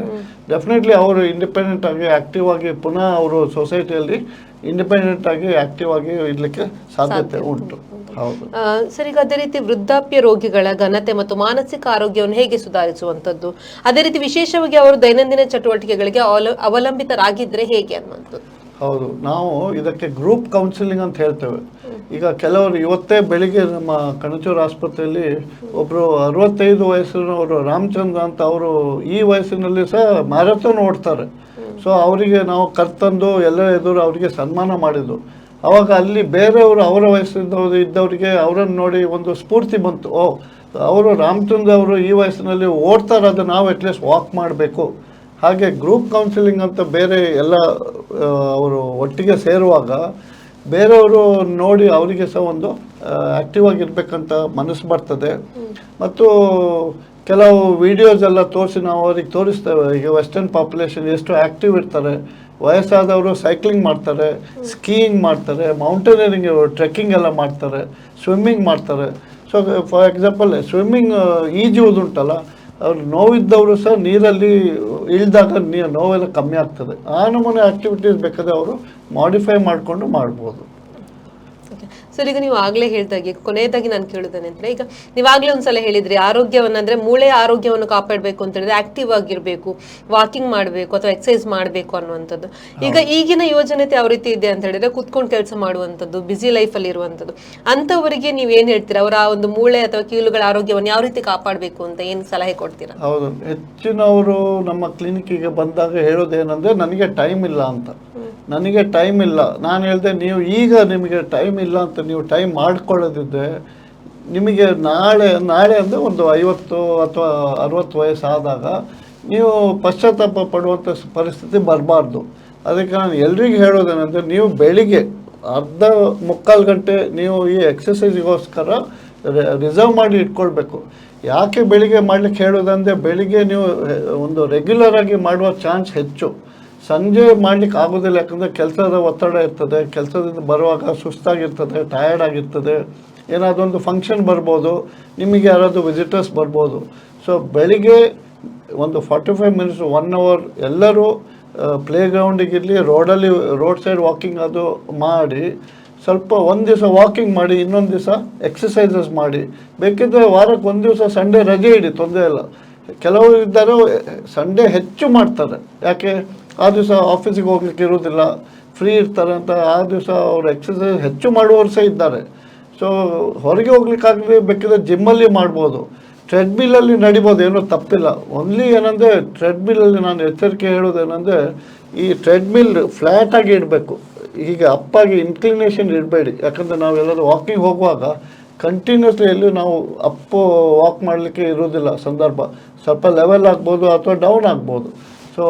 ಡೆಫಿನೆಟ್ಲಿ ಅವರು ಇಂಡಿಪೆಂಡೆಂಟ್ ಆಗಿ ಆ್ಯಕ್ಟಿವ್ ಆಗಿ ಪುನಃ ಅವರು ಸೊಸೈಟಿಯಲ್ಲಿ ಇಂಡಿಪೆಂಡೆಂಟ್ ಆಗಿ ಆಕ್ಟಿವ್ ಆಗಿ ಇರಲಿಕ್ಕೆ ಸಾಧ್ಯತೆ ಉಂಟು. ಹೌದು. ಸರ್ ಈಗ ಅದೇ ರೀತಿ ವೃದ್ಧಾಪ್ಯ ರೋಗಿಗಳ ಘನತೆ ಮತ್ತು ಮಾನಸಿಕ ಆರೋಗ್ಯವನ್ನು ಹೇಗೆ ಸುಧಾರಿಸುವಂತದ್ದು ಅದೇ ರೀತಿ ವಿಶೇಷವಾಗಿ ಅವರು ದೈನಂದಿನ ಚಟುವಟಿಕೆಗಳಿಗೆ ಅವಲ- ಅವಲಂಬಿತರಾಗಿದ್ರೆ ಹೇಗೆ ಅನ್ನುವಂಥದ್ದು? ಹೌದು. ನಾವು ಇದಕ್ಕೆ ಗ್ರೂಪ್ ಕೌನ್ಸಿಲಿಂಗ್ ಅಂತ ಹೇಳ್ತೇವೆ. ಈಗ ಕೆಲವರು ಇವತ್ತೇ ಬೆಳಿಗ್ಗೆ ನಮ್ಮ ಕಣಚೂರು ಆಸ್ಪತ್ರೆಯಲ್ಲಿ ಒಬ್ಬರು ಅರವತ್ತೈದು ವಯಸ್ಸಿನವರು ರಾಮಚಂದ್ರ ಅಂತ ಅವರು ಈ ವಯಸ್ಸಿನಲ್ಲಿ ಸಹ ಮ್ಯಾರಥಾನ್ ಓಡ್ತಾರೆ. ಸೊ ಅವರಿಗೆ ನಾವು ಕರ್ತಂದು ಎಲ್ಲ ಎದುರು ಅವರಿಗೆ ಸನ್ಮಾನ ಮಾಡಿದ್ದು. ಅವಾಗ ಅಲ್ಲಿ ಬೇರೆಯವರು ಅವರ ವಯಸ್ಸಿನವರು ಇದ್ದವರಿಗೆ ಅವರನ್ನು ನೋಡಿ ಒಂದು ಸ್ಫೂರ್ತಿ ಬಂತು. ಓ, ಅವರು ರಾಮಚಂದ್ರ ಅವರು ಈ ವಯಸ್ಸಿನಲ್ಲಿ ಓಡ್ತಾರೆ ಅದು ನಾವು ಅಟ್ಲೀಸ್ಟ್ ವಾಕ್ ಮಾಡಬೇಕು. ಹಾಗೆ ಗ್ರೂಪ್ ಕೌನ್ಸಿಲಿಂಗ್ ಅಂತ ಬೇರೆ ಎಲ್ಲ ಅವರು ಒಟ್ಟಿಗೆ ಸೇರುವಾಗ ಬೇರೆಯವರು ನೋಡಿ ಅವರಿಗೆ ಸಹ ಒಂದು ಆ್ಯಕ್ಟಿವ್ ಆಗಿರ್ಬೇಕಂತ ಮನಸ್ಸು ಬರ್ತದೆ. ಮತ್ತು ಕೆಲವು ವಿಡಿಯೋಸ್ ಎಲ್ಲ ತೋರಿಸಿ ನಾವು ಅವ್ರಿಗೆ ತೋರಿಸ್ತೇವೆ. ಈಗ ವೆಸ್ಟರ್ನ್ ಪಾಪ್ಯುಲೇಷನ್ ಎಷ್ಟು ಆ್ಯಕ್ಟಿವ್ ಇರ್ತಾರೆ. ವಯಸ್ಸಾದವರು ಸೈಕ್ಲಿಂಗ್ ಮಾಡ್ತಾರೆ ಸ್ಕೀಯಿಂಗ್ ಮಾಡ್ತಾರೆ ಮೌಂಟೇನಿಯರಿಂಗ್ ಟ್ರೆಕ್ಕಿಂಗ್ ಎಲ್ಲ ಮಾಡ್ತಾರೆ ಸ್ವಿಮ್ಮಿಂಗ್ ಮಾಡ್ತಾರೆ. ಸೊ ಫಾರ್ ಎಕ್ಸಾಂಪಲ್ ಸ್ವಿಮ್ಮಿಂಗ್ ಈಜುವುದುಂಟಲ್ಲ ಅವ್ರು ನೋವಿದ್ದವರು ಸಹ ನೀರಲ್ಲಿ ಇಳಿದಾಗ ನೀರು ನೋವೆಲ್ಲ ಕಮ್ಮಿ ಆಗ್ತದೆ. ಆ ನಮೂನೆ ಆಕ್ಟಿವಿಟೀಸ್ ಬೇಕಾದ್ರೆ ಅವರು ಮಾಡಿಫೈ ಮಾಡಿಕೊಂಡು ಮಾಡ್ಬೋದು. ಸರ್ ಈಗ ನೀವು ಆಗ್ಲೇ ಹೇಳ್ದಾಗೆ ಕೊನೆಯದಾಗಿ ನಾನು ಕೇಳುದೇನೆಂದ್ರೆ ಈಗ ನೀವಾಗ್ಲೇ ಒಂದ್ಸಲ ಹೇಳಿದ್ರಿ ಆರೋಗ್ಯವನ್ನ ಅಂದ್ರೆ ಮೂಳೆ ಆರೋಗ್ಯವನ್ನು ಕಾಪಾಡಬೇಕು ಅಂತ ಹೇಳಿದ್ರೆ ಆಕ್ಟಿವ್ ಆಗಿರ್ಬೇಕು ವಾಕಿಂಗ್ ಮಾಡಬೇಕು ಅಥವಾ ಎಕ್ಸಸೈಸ್ ಮಾಡಬೇಕು ಅನ್ನುವಂಥದ್ದು. ಈಗ ಈಗಿನ ಯೋಜನೆ ಯಾವ ರೀತಿ ಇದೆ ಅಂತ ಹೇಳಿದ್ರೆ ಕುತ್ಕೊಂಡು ಕೆಲಸ ಮಾಡುವಂಥದ್ದು ಬಿಸಿ ಲೈಫಲ್ಲಿ ಇರುವಂಥದ್ದು. ಅಂಥವರಿಗೆ ನೀವು ಏನ್ ಹೇಳ್ತೀರಾ? ಅವರ ಆ ಒಂದು ಮೂಳೆ ಅಥವಾ ಕೀಲುಗಳ ಆರೋಗ್ಯವನ್ನು ಯಾವ ರೀತಿ ಕಾಪಾಡಬೇಕು ಅಂತ ಏನು ಸಲಹೆ ಕೊಡ್ತೀರಾ? ಹೌದು. ಹೆಚ್ಚಿನವರು ನಮ್ಮ ಕ್ಲಿನಿಕ್ಕಿಗೆ ಬಂದಾಗ ಹೇಳೋದೇನೆಂದರೆ ನನಗೆ ಟೈಮ್ ಇಲ್ಲ ಅಂತ. ನನಗೆ ಟೈಮ್ ಇಲ್ಲ. ನಾನು ಹೇಳಿದೆ ನೀವು ಈಗ ನಿಮಗೆ ಟೈಮ್ ಇಲ್ಲ ಅಂತ ನೀವು ಟೈಮ್ ಮಾಡ್ಕೊಳ್ಳೋದಿದ್ದರೆ ನಿಮಗೆ ನಾಳೆ ನಾಳೆ ಅಂದರೆ ಒಂದು ಐವತ್ತು ಅಥವಾ ಅರವತ್ತು ವಯಸ್ಸಾದಾಗ ನೀವು ಪಶ್ಚಾತ್ತಾಪ ಪಡುವಂಥ ಪರಿಸ್ಥಿತಿ ಬರಬಾರ್ದು. ಅದಕ್ಕೆ ನಾನು ಎಲ್ರಿಗೂ ಹೇಳೋದೇನೆಂದರೆ ನೀವು ಬೆಳಿಗ್ಗೆ ಅರ್ಧ ಮುಕ್ಕಾಲು ಗಂಟೆ ನೀವು ಈ ಎಕ್ಸಸೈಸಿಗೋಸ್ಕರ ರಿಸರ್ವ್ ಮಾಡಿ ಇಟ್ಕೊಳ್ಬೇಕು. ಯಾಕೆ ಬೆಳಿಗ್ಗೆ ಮಾಡಲಿಕ್ಕೆ ಹೇಳೋದಂದರೆ ಬೆಳಿಗ್ಗೆ ನೀವು, ಒಂದು ರೆಗ್ಯುಲರಾಗಿ ಮಾಡುವ ಚಾನ್ಸ್ ಹೆಚ್ಚು. ಸಂಜೆ ಮಾಡ್ಲಿಕ್ಕೆ ಆಗೋದಿಲ್ಲ, ಯಾಕಂದರೆ ಕೆಲಸದ ಒತ್ತಡ ಇರ್ತದೆ, ಕೆಲಸದಿಂದ ಬರುವಾಗ ಸುಸ್ತಾಗಿರ್ತದೆ ಟಯರ್ಡ್ ಆಗಿರ್ತದೆ ಏನಾದ್ರೂ ಒಂದು ಫಂಕ್ಷನ್ ಬರ್ಬೋದು, ನಿಮಗೆ ಯಾರಾದರೂ ವಿಸಿಟರ್ಸ್ ಬರ್ಬೋದು. ಸೊ ಬೆಳಿಗ್ಗೆ ಒಂದು forty five minutes one hour ಎಲ್ಲರೂ ಪ್ಲೇ ಗ್ರೌಂಡಿಗಿರಲಿ ರೋಡಲ್ಲಿ ರೋಡ್ ಸೈಡ್ ವಾಕಿಂಗ್ ಅದು ಮಾಡಿ, ಸ್ವಲ್ಪ ಒಂದು ದಿವಸ ವಾಕಿಂಗ್ ಮಾಡಿ, ಇನ್ನೊಂದು ದಿವಸ ಎಕ್ಸಸೈಸಸ್ ಮಾಡಿ. ಬೇಕಿದ್ದರೆ ವಾರಕ್ಕೆ ಒಂದು ದಿವಸ ಸಂಡೇ ರಜೆ ಇಡಿ, ತೊಂದರೆ ಇಲ್ಲ. ಕೆಲವರು ಇದ್ದಾರೆ, ಸಂಡೇ ಹೆಚ್ಚು ಮಾಡ್ತಾರೆ. ಯಾಕೆ? ಆ ದಿವಸ ಆಫೀಸಿಗೆ ಹೋಗ್ಲಿಕ್ಕೆ ಇರೋದಿಲ್ಲ ಫ್ರೀ ಇರ್ತಾರೆ ಅಂತ ಆ ದಿವಸ ಅವ್ರು ಎಕ್ಸಸೈಸ್ ಹೆಚ್ಚು ಮಾಡುವವರು ಸಹ ಇದ್ದಾರೆ. ಸೊ ಹೊರಗೆ ಹೋಗ್ಲಿಕ್ಕಾಗಲಿ ಬೇಕಿದ್ರೆ ಜಿಮ್ಮಲ್ಲಿ ಮಾಡ್ಬೋದು. ಟ್ರೆಡ್ಮಿಲಲ್ಲಿ ನಡಿಬೋದು, ಏನೂ ತಪ್ಪಿಲ್ಲ. ಓನ್ಲಿ ಏನಂದರೆ ಟ್ರೆಡ್ಮಿಲಲ್ಲಿ ನಾನು ಎಚ್ಚರಿಕೆ ಹೇಳೋದೇನೆಂದರೆ ಈ ಟ್ರೆಡ್ಮಿಲ್ ಫ್ಲ್ಯಾಟಾಗಿ ಇಡಬೇಕು. ಹೀಗೆ ಅಪ್ಪಾಗಿ ಇನ್ಕ್ಲಿನೇಷನ್ ಇಡಬೇಡಿ. ಯಾಕಂದರೆ ನಾವೆಲ್ಲರೂ ವಾಕಿಂಗ್ ಹೋಗುವಾಗ ಕಂಟಿನ್ಯೂಸ್ಲಿ ಎಲ್ಲೂ ನಾವು ಅಪ್ಪು ವಾಕ್ ಮಾಡಲಿಕ್ಕೆ ಇರೋದಿಲ್ಲ ಸಂದರ್ಭ. ಸ್ವಲ್ಪ ಲೆವೆಲ್ ಆಗ್ಬೋದು ಅಥವಾ ಡೌನ್ ಆಗ್ಬೋದು. ಸೊ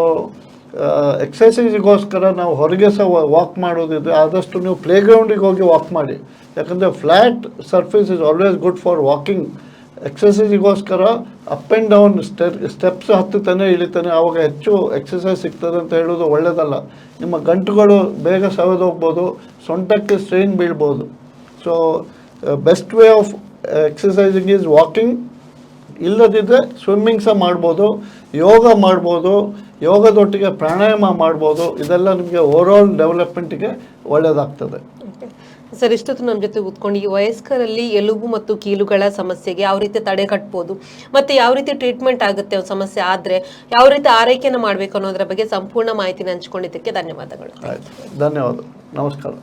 ಎಕ್ಸಸೈಸಿಗೋಸ್ಕರ ನಾವು ಹೊರಗೆ ಸಹ ವಾಕ್ ಮಾಡೋದಿದ್ರೆ ಆದಷ್ಟು ನೀವು ಪ್ಲೇಗ್ರೌಂಡಿಗೆ ಹೋಗಿ ವಾಕ್ ಮಾಡಿ. ಯಾಕಂದರೆ flat surface is always good for walking ಎಕ್ಸಸೈಸಿಗೋಸ್ಕರ up and down ಸ್ಟೆ ಸ್ಟೆಪ್ಸ್ ಹತ್ತುತ್ತಾನೆ, ಇಳಿತಾನೆ, ಆವಾಗ ಹೆಚ್ಚು ಎಕ್ಸಸೈಸ್ ಸಿಗ್ತದೆ ಅಂತ ಹೇಳೋದು ಒಳ್ಳೆಯದಲ್ಲ ನಿಮ್ಮ ಗಂಟುಗಳು ಬೇಗ ಸವೆದೋಗ್ಬೋದು ಸೊಂಟಕ್ಕೆ strain ಬೀಳ್ಬೋದು. So best way of exercising is walking ಇಲ್ಲದಿದ್ದರೆ ಸ್ವಿಮ್ಮಿಂಗ್ ಸಹ ಮಾಡ್ಬೋದು ಯೋಗ ಮಾಡ್ಬೋದು ಯೋಗದೊಟ್ಟಿಗೆ ಪ್ರಾಣಾಯಾಮ ಮಾಡ್ಬೋದು ಇದೆಲ್ಲ ನಿಮಗೆ ಓವರಾಲ್ ಡೆವಲಪ್ಮೆಂಟಿಗೆ ಒಳ್ಳೆಯದಾಗ್ತದೆ ಸರ್ ಇಷ್ಟೊತ್ತು ನಮ್ಮ ಜೊತೆ ಕೂತ್ಕೊಂಡು ಈ ವಯಸ್ಕರಲ್ಲಿ ಎಲುಬು ಮತ್ತು ಕೀಲುಗಳ ಸಮಸ್ಯೆಗೆ ಯಾವ ರೀತಿ ತಡೆ ಕಟ್ಬೋದು ಮತ್ತು ಯಾವ ರೀತಿ ಟ್ರೀಟ್ಮೆಂಟ್ ಆಗುತ್ತೆ ಒಂದು ಸಮಸ್ಯೆ ಆದರೆ ಯಾವ ರೀತಿ ಆರೈಕೆಯನ್ನು ಮಾಡಬೇಕು ಅನ್ನೋದ್ರ ಬಗ್ಗೆ ಸಂಪೂರ್ಣ ಮಾಹಿತಿನ ಹಂಚ್ಕೊಂಡಿದ್ದಕ್ಕೆ ಧನ್ಯವಾದಗಳು. ಆಯಿತು. ಧನ್ಯವಾದ. ನಮಸ್ಕಾರ.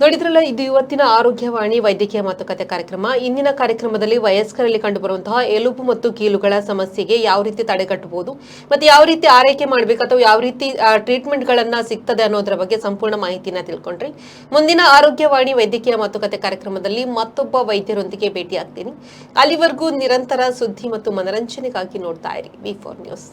ನೋಡಿದ್ರಲ್ಲ, ಇದು ಇವತ್ತಿನ ಆರೋಗ್ಯವಾಣಿ, ವೈದ್ಯಕೀಯ ಮಾತುಕತೆ ಕಾರ್ಯಕ್ರಮ. ಇಂದಿನ ಕಾರ್ಯಕ್ರಮದಲ್ಲಿ ವಯಸ್ಕರಲ್ಲಿ ಕಂಡುಬರುವಂತಹ ಎಲುಬು ಮತ್ತು ಕೀಲುಗಳ ಸಮಸ್ಯೆಗೆ ಯಾವ ರೀತಿ ತಡೆಗಟ್ಟಬಹುದು, ಮತ್ತೆ ಯಾವ ರೀತಿ ಆರೈಕೆ ಮಾಡಬೇಕು, ಅಥವಾ ಯಾವ ರೀತಿ ಟ್ರೀಟ್ಮೆಂಟ್ಗಳನ್ನ ಸಿಗ್ತದೆ ಅನ್ನೋದ್ರ ಬಗ್ಗೆ ಸಂಪೂರ್ಣ ಮಾಹಿತಿನ ತಿಳ್ಕೊಂಡ್ರಿ. ಮುಂದಿನ ಆರೋಗ್ಯವಾಣಿ, ವೈದ್ಯಕೀಯ ಮಾತುಕತೆ ಕಾರ್ಯಕ್ರಮದಲ್ಲಿ ಮತ್ತೊಬ್ಬ ವೈದ್ಯರೊಂದಿಗೆ ಭೇಟಿ ಆಗ್ತೀನಿ ಅಲ್ಲಿವರೆಗೂ ನಿರಂತರ ಸುದ್ದಿ ಮತ್ತು ಮನರಂಜನೆಗಾಗಿ ನೋಡ್ತಾ ಇರಿ. V four news